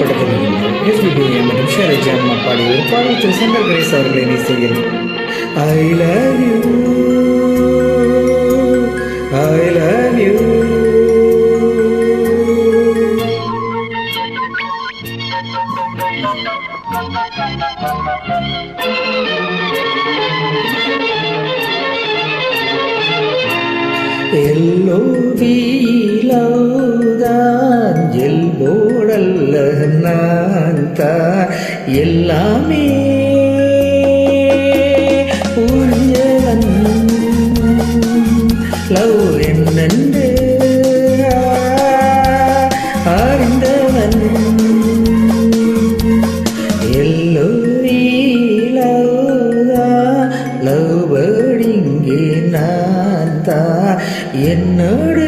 திரைப்படத்தில் எஸ்பிபி மற்றும் ஷேரஜி அம்மா பாடிய ஒரு பாடல் திரு சங்கர் கணேஷ் அவர்களின் இசையில் ஐ எல்லோவிலவுதான் எல்போடல்ல நான் தான் எல்லாமே புரியவன் லவ் என்னென்று அறிந்தவன். எல்லோரே தான்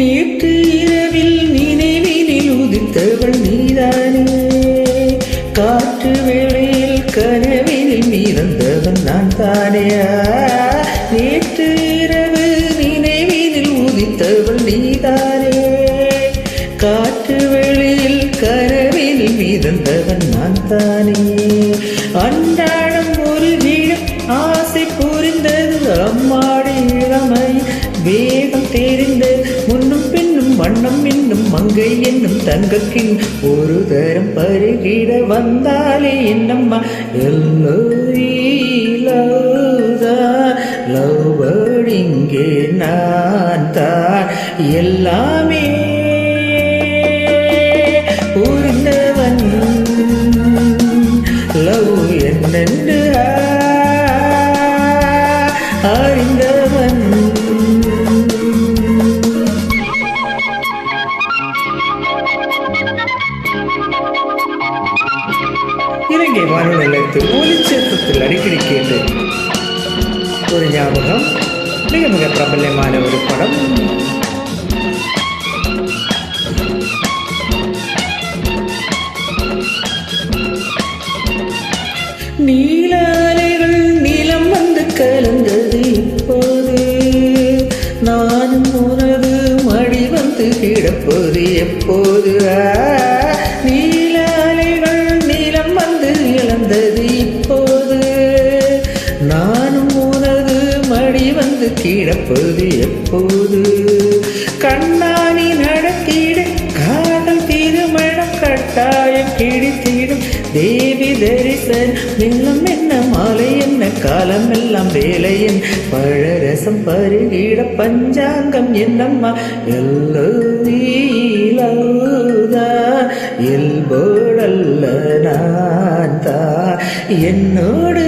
நேற்று இரவில் நினைவினில் உதித்தவள் நீதானே. காற்று வேளையில் கனவினில் மீறந்தவன் நான் தானேயா நேற்று இரவு நினைவினில் உதித்தவள் நீதானே. காற்று வேளையில் கனவினில் மீறந்தவன் நான் தானே அன்றாடம் ஒரு வீடம் ஆசை புரிந்தது அம்மாடி இளமை. வேகம் தெரிந்த மங்கை என்னும் தங்கக்கின் ஒரு தரம் பருகிட வந்தாலே என்னம்மா? எல்லோரி லவ் இங்கே நான் தான் எல்லாமே இலங்கை வானொலி நிலையத்து ஒளிச்சேர்த்தத்தில் அடிக்கடி கேட்டு ஒரு ஞாபகம். மிக மிக பிரபல்யமான ஒரு படம். நீலாலைகள் நீளம் வந்து கலந்தது இப்போது. நானும் உனது மடி வந்து கிடப்போது எப்போது? ஆ, பிறப்பது எப்போது? கண்ணாணி நடத்திட காதல் திருமணம் கட்டாயம் கிழித்திடும். தேவி தரிசன் மெல்லம் என்ன மாலை என்ன காலம் எல்லாம் வேலையன். பழரசம் பருகிட பஞ்சாங்கம் என்னம்மா? எல்லோதா எல்போடல்ல நான் தா என்னோடு